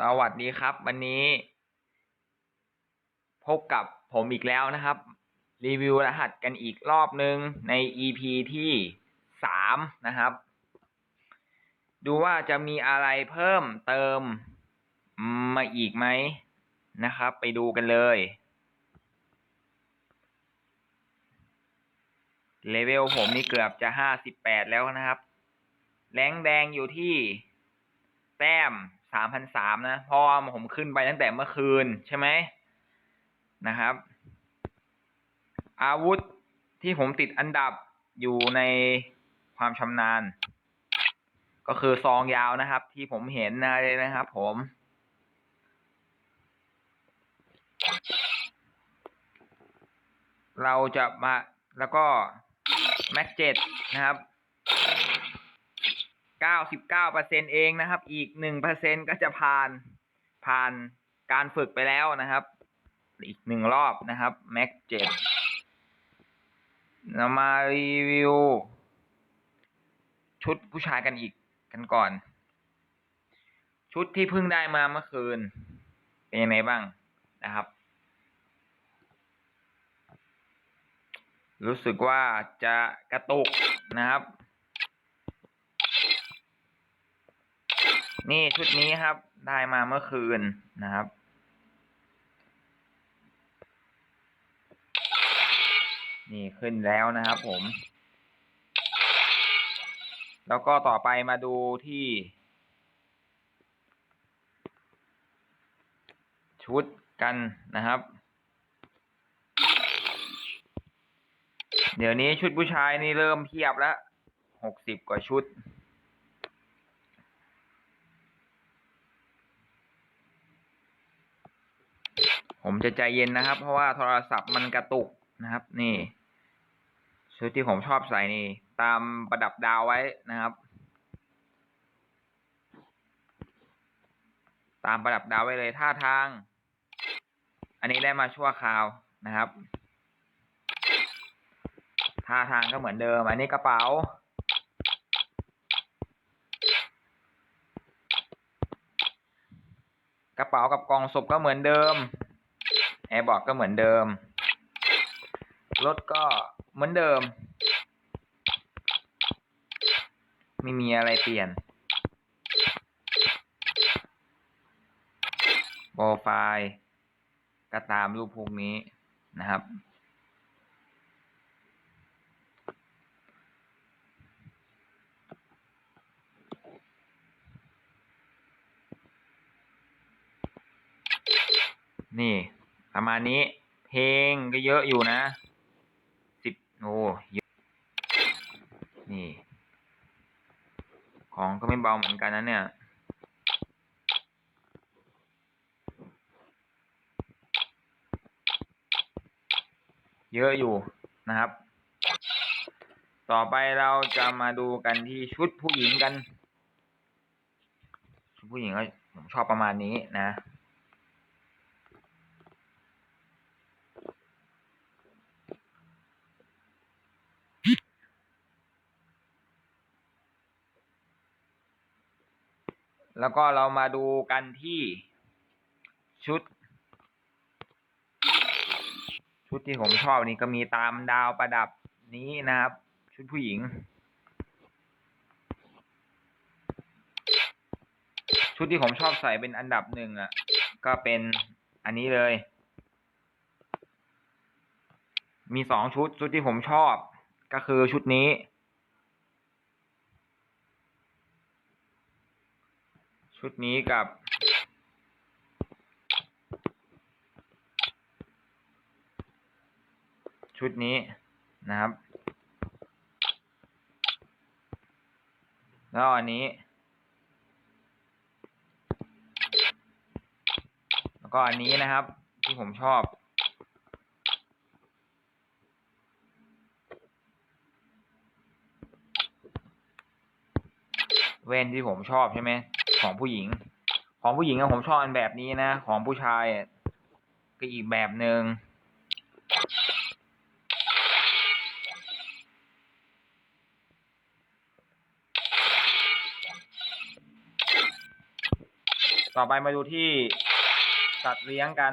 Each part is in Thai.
สวัสดีครับ วันนี้ พบกับผมอีกแล้วนะครับ รีวิวรหัสกันอีกรอบนึงใน EP ที่สามนะครับ ดูว่าจะมีอะไรเพิ่มเติมมาอีกไหมนะครับ ไปดูกันเลยเลเวลผมนี่เกือบจะห้าสิบแปดแล้วนะครับ แรงแดงอยู่ที่ แต้ม สามพันสามนะเพราะว่าผมขึ้นไปตั้งแต่เมื่อคืนใช่ไหมนะครับ อาวุธที่ผมติดอันดับอยู่ในความชำนาญ ก็คือซองยาวนะครับ ที่ผมเห็นนะเลยนะครับ ผมเราจะมาแล้วก็ แม็กเจ็ดนะครับ เก้าสิบเก้าเปอร์เซ็นเองนะครับ อีกหนึ่งเปอร์เซ็นก็จะผ่านผ่านการฝึกไปแล้วนะครับ อีกหนึ่งรอบนะครับแม็กเจ็ดเรามารีวิว ชุดผู้ชายกันอีกกันก่อน ชุดที่เพิ่งได้มาเมื่อคืน เป็นยังไงบ้างนะครับ รู้สึกว่าจะกระตุกนะครับ นี่ชุดนี้ครับ ได้มาเมื่อคืนนะครับ นี่ขึ้นแล้วนะครับผม แล้วก็ต่อไปมาดูที่ ชุดกันนะครับ เดี๋ยวนี้ชุดผู้ชายนี่เริ่มเพียบแล้วหกสิบกว่าชุด ผมจะใจเย็นนะครับ เพราะว่าโทรศัพท์มันกระตุกนะครับ นี่ชุดที่ผมชอบใส่นี่ ตามประดับดาวไว้นะครับ ตามประดับดาวไว้เลยท่าทาง อันนี้ได้มาชั่วคราวนะครับท่าทางก็เหมือนเดิม อันนี้กระเป๋า กระเป๋ากับกล่องศพก็เหมือนเดิม แอร์บอร์ดก็เหมือนเดิม รถก็เหมือนเดิม ไม่มีอะไรเปลี่ยน โปรไฟล์ก็ตามรูปพวกนี้นะครับ นี่ ประมาณนี้ เพลงก็เยอะอยู่นะสิบโอ้ยนี่ ของก็ไม่เบาเหมือนกันนะเนี่ยเยอะอยู่นะครับ ต่อไปเราจะมาดูกันที่ชุดผู้หญิงกัน ชุดผู้หญิงก็ผมชอบประมาณนี้นะ แล้วก็เรามาดูกันที่ชุด ชุดที่ผมชอบนี่ก็มีตามดาวประดับนี้นะครับ ชุดผู้หญิง ชุดที่ผมชอบใส่เป็นอันดับหนึ่งอะ ก็เป็นอันนี้เลย มีสองชุดชุดที่ผมชอบ ก็คือชุดนี้ ชุดนี้กับ ชุดนี้นะครับ แล้วอันนี้ แล้วก็อันนี้นะครับ ที่ผมชอบเว่นที่ผมชอบใช่ไหม ของผู้หญิง ของผู้หญิงอะผมชอบอันแบบนี้นะ ของผู้ชายก็อีกแบบหนึ่งต่อไปมาดูที่สัตว์เลี้ยงกัน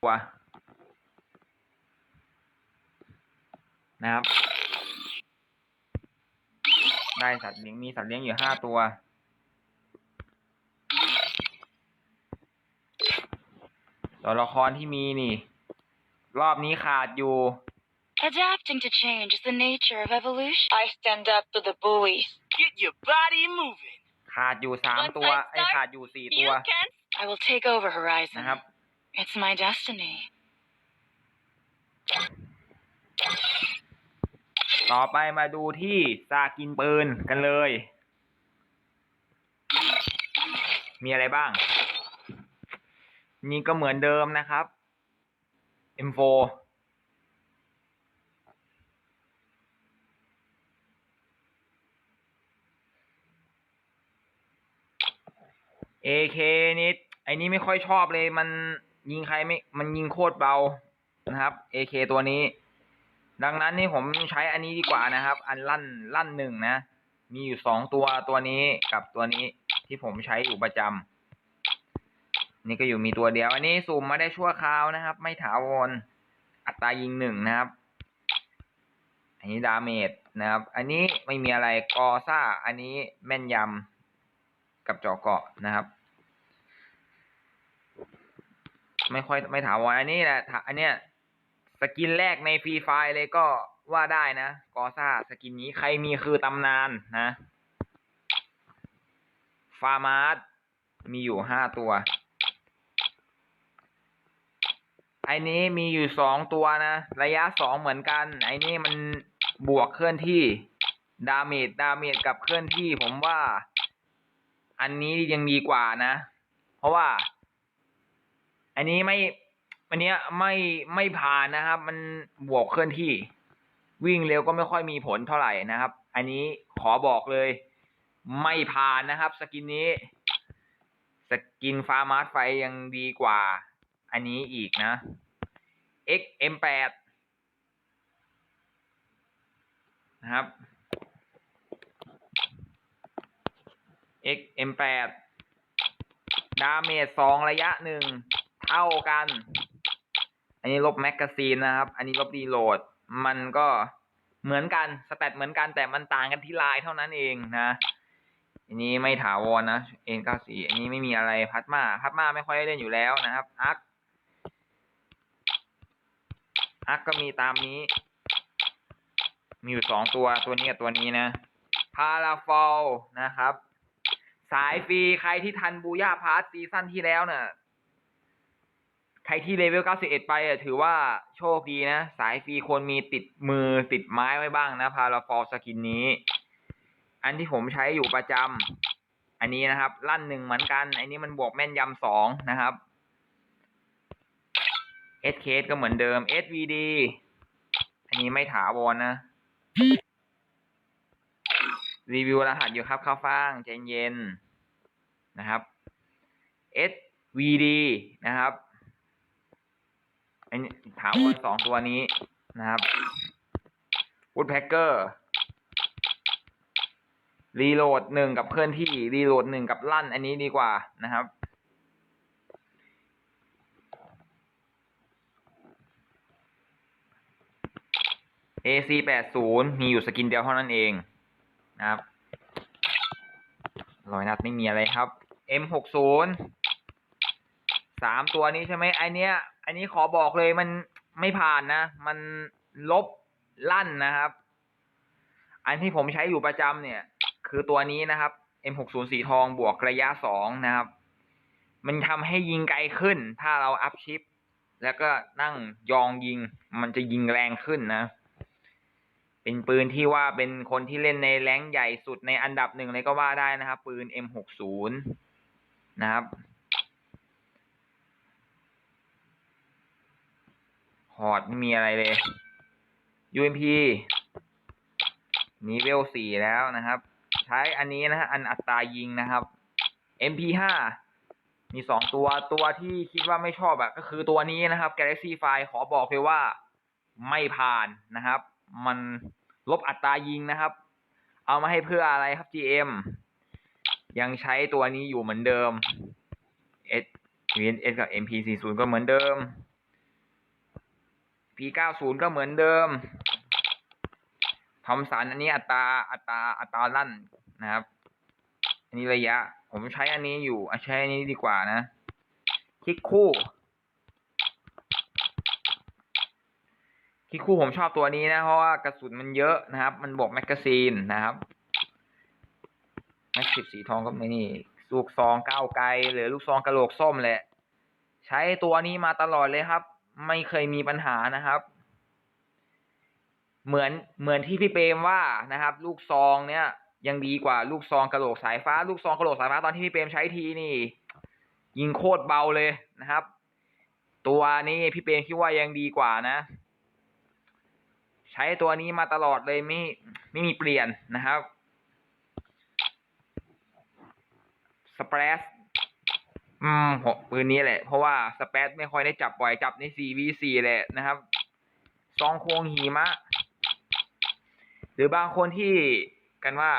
ตัวนะครับ ได้สัตว์เลี้ยงมีสัตว์เลี้ยงอยู่ห้าตัว ตัวละครที่มีนี่ รอบนี้ขาดอยู่ Adapting to change is the nature of evolution. I stand up to the bullies. Get your body moving. ขาดอยู่สาม Once ตัว I ไอ้ย start, ขาดอยู่สี่ตั You ว can I will take over Horizon. นะครับ It's my destiny. ต่อไปมาดูที่ซากินปืนกันเลย มีอะไรบ้าง นี่ก็เหมือนเดิมนะครับ M4 AK นี่ไอ้นี่ไม่ค่อยชอบเลย มันยิงใครไม่ มันยิงโคตรเบานะครับ AK ตัวนี้ ดังนั้นนี่ผมใช้อันนี้ดีกว่านะครับ อันลั่นลั่นหนึ่งนะ มีอยู่สองตัวตัวนี้กับตัวนี้ที่ผมใช้อยู่ประจำนี่ก็อยู่มีตัวเดียว อันนี้ซูมมาได้ชั่วคราวนะครับ ไม่ถาวรอัตรายิงหนึ่งนะครับ อันนี้ดาเมจนะครับ อันนี้ไม่มีอะไรกอซ่า อันนี้แม่นยำกับเจาะเกาะนะครับ ไม่ค่อยไม่ถาวรอันนี้แหละถาอันเนี้ย สกินแรกในฟรีไฟเลยก็ว่าได้นะ กอซ่าสกินนี้ใครมีคือตำนานนะ ฟาร์มาร์มีอยู่ห้าตัวไอ้นี้มีอยู่สองตัวนะ ระยะสองเหมือนกัน ไอ้นี่มันบวกเคลื่อนที่ ดาเมจดาเมจกับเคลื่อนที่ ผมว่า อันนี้ยังดีกว่านะ เพราะว่า อันนี้ไม่ อันนี้ไม่ไม่ผ่านนะครับ มันบวกเคลื่อนที่ วิ่งเร็วก็ไม่ค่อยมีผลเท่าไหร่นะครับ อันนี้ขอบอกเลย ไม่ผ่านนะครับ สกินนี้ สกินฟาร์มาร์ไฟยังดีกว่า อันนี้อีกนะ XM8 นะครับ XM8 ดาเมจสองระยะหนึ่งเท่ากัน อันนี้ลบแมกกาซีนนะครับ อันนี้ลบรีโหลด มันก็เหมือนกัน สแตทเหมือนกันแต่มันต่างกันที่ลายเท่านั้นเองนะ อันนี้ไม่ถาวรนะเอ็นเก้าสี่อันนี้ไม่มีอะไรพัดมาพัดมาไม่ค่อยได้เล่นอยู่แล้วนะครับ อักอักก็มีตามนี้ มีอยู่สองตัวตัวนี้กับตัวนี้นะ พาราฟอลนะครับ สายฟรีใครที่ทันบูย่าพาร์ทซีซั่นที่แล้วเนี่ย รที่เลเวล 91 ไปอะถือว่าโชคดีนะ สายฟรีควรมีติดมือติดไม้ไว้บ้างนะ พาราฟอลสกินนี้ อันที่ผมใช้อยู่ประจำ อันนี้นะครับ ลั่นหนึ่งเหมือนกัน อันนี้มันบวกแม่นยำสองนะครับ SK ก็เหมือนเดิม SVD อันนี้ไม่ถาวรนะ รีวิวรหัสอยู่ครับข้าวฟ่างใจเย็นนะครับ SVD นะครับ อันนี้ถามว่าสองตัวนี้นะครับ Woodpecker รีโหลดหนึ่งกับเคลื่อนที่รีโหลดหนึ่งกับลั่น อันนี้ดีกว่านะครับ AC แปดศูนย์มีอยู่สกินเดียวเท่านั้นเองนะครับรอยนัดไม่มีอะไรครับ M หกศูนย์ สามตัวนี้ใช่ไหมไอเนี้ยไอนี้ขอบอกเลยมันไม่ผ่านนะ มันลบลั่นนะครับ อันที่ผมใช้อยู่ประจำเนี่ย คือตัวนี้นะครับ M หกศูนย์สีทองบวกระยะสองนะครับ มันทำให้ยิงไกลขึ้น ถ้าเราอัพชิป แล้วก็นั่งยองยิง มันจะยิงแรงขึ้นนะ เป็นปืนที่ว่าเป็นคนที่เล่นในแรงใหญ่สุดในอันดับหนึ่งเลยก็ว่าได้นะครับ ปืน M60 นะครับ หอดไม่มีอะไรเลย UMP นี้เวลสี่แล้วนะครับ ใช้อันนี้นะฮะอันอัตรายิงนะครับ MP5 มีสองตัวตัวที่คิดว่าไม่ชอบอะก็คือตัวนี้นะครับ Galaxy Fire ขอบอกเลยว่าไม่ผ่านนะครับ มันลบอัตรายิงนะครับ เอามาให้เพื่ออะไรครับ GM ยังใช้ตัวนี้อยู่เหมือนเดิม S VNS กับ MP40 ก็เหมือนเดิม P90 ก็เหมือนเดิมทอมสันอันนี้อัตราอัตราอัตราลั่นนะครับ อันนี้ระยะ ผมใช้อันนี้อยู่ใช้อันนี้ดีกว่านะ คลิกคู่ คลิกคู่ผมชอบตัวนี้นะ เพราะว่ากระสุนมันเยอะนะครับ มันบอกแมกกาซีนนะครับแม็กสิบสีทองก็ไม่นี่ ลูกซองก้าวไกลหรือลูกซองกระโหลกส้มแหละ ใช้ตัวนี้มาตลอดเลยครับ ไม่เคยมีปัญหานะครับ เหมือนเหมือนที่พี่เปรมว่านะครับ ลูกซองเนี้ยยังดีกว่าลูกซองกระโหลกสายฟ้า ลูกซองกระโหลกสายฟ้าตอนที่พี่เปรมใช้ทีนี่ ยิงโคตรเบาเลยนะครับ ตัวนี้พี่เปรมคิดว่ายังดีกว่านะ ใช้ตัวนี้มาตลอดเลยไม่ไม่มีเปลี่ยนนะครับสเปรส อืมผมปืนนี้แหละ เพราะว่าสเปรสไม่ค่อยได้จับบ่อยจับใน 4v4 แหละนะครับซองโคงหิมะ หรือบางคนที่กันว่า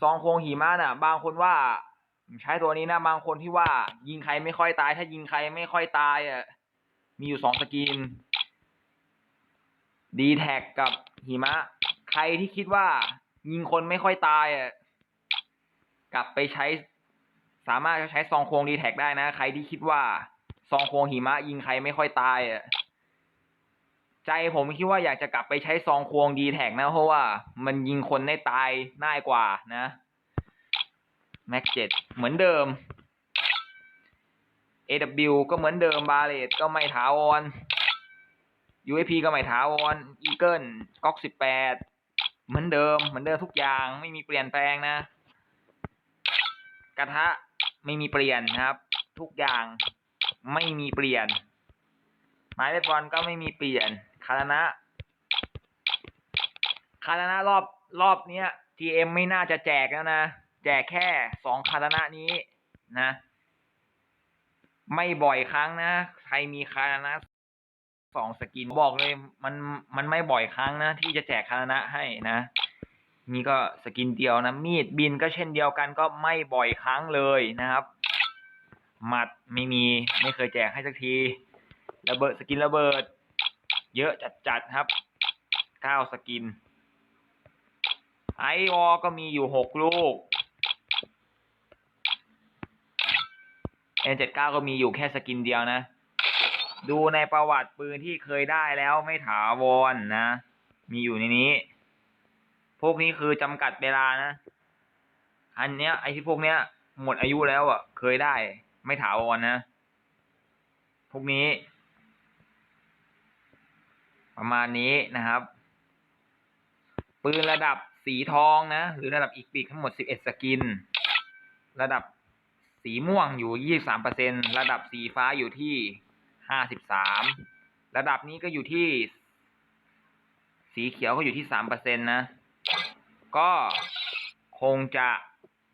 ซองโคงหิมะน่ะ บางคนว่าใช้ตัวนี้นะ บางคนที่ว่า ยิงใครไม่ค่อยตาย ถ้ายิงใครไม่ค่อยตายอะมีอยู่สองสกิน ดีแท็กกับหิมะ ใครที่คิดว่า ยิงคนไม่ค่อยตายอะกลับไปใช้ สามารถใช้ซองโครงดีแท็กได้นะ ใครที่คิดว่า ซองโครงหิมะ ยิงใครไม่ค่อยตายอะใจผมคิดว่าอยากจะกลับไปใช้ซองโครงดีแท็กนะ เพราะว่ามันยิงคนได้ตายง่ายกว่านะแม็กเจ็ดเหมือนเดิม AW ก็เหมือนเดิมบาเลตก็ไม่ถาวร UAP ก็ไม่ถาวร Eagle ก๊อกสิบแปดเหมือนเดิม เหมือนเดิมทุกอย่างไม่มีเปลี่ยนแปลงนะ กระทะไม่มีเปลี่ยนนะครับ ทุกอย่างไม่มีเปลี่ยนไม้เบสบอลก็ไม่มีเปลี่ยนคารณะคารณะรอบรอบเนี้ย GM ไม่น่าจะแจกแล้วนะ แจกแค่สองคารณะนี้นะ ไม่บ่อยครั้งนะ ใครมีคารณะ สองสกินบอกเลยมันมันไม่บ่อยครั้งนะ ที่จะแจกคารณะให้นะนี่ก็สกินเดียวนะ มีดบินก็เช่นเดียวกันก็ไม่บ่อยครั้งเลยนะครับ หมัดไม่มีไม่เคยแจกให้สักทีระเบิดสกินระเบิด เยอะจัดๆครับเก้าสกิน ไอวอก็มีอยู่หกลูก N79 ก็มีอยู่แค่สกินเดียวนะ ดูในประวัติปืนที่เคยได้แล้วไม่ถาวรนนะ มีอยู่ในนี้ พวกนี้คือจำกัดเวลานะ อันเนี้ย ไอที่พวกเนี้ย หมดอายุแล้วอะ เคยได้ ไม่ถาวรนะพวกนี้ ประมาณนี้นะครับ ปืนระดับสีทองนะ หรือระดับอีกปีกทั้งหมด11สกิน ระดับสีม่วงอยู่23เปอร์เซ็นระดับสีฟ้าอยู่ที่ 53ระดับนี้ก็อยู่ที่ สีเขียวก็อยู่ที่3เปอร์เซ็นตนะ ก็คงจะ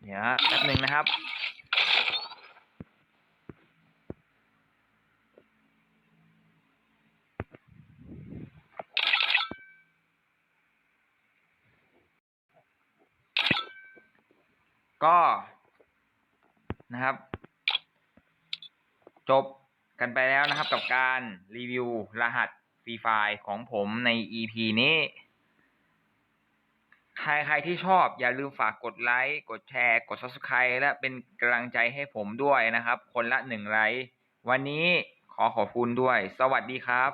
เดี๋ยวนะแป๊บหนึ่งนะครับ ก็นะครับ จบ กันไปแล้วนะครับกับการรีวิวรหัสฟรีไฟล์ของผมใน EP นี้ ใครใครที่ชอบอย่าลืมฝากกดไลค์กดแชร์ กด Subscribe และเป็นกำลังใจให้ผมด้วยนะครับ คนละหนึ่งไลค์วันนี้ขอขอบคุณด้วย สวัสดีครับ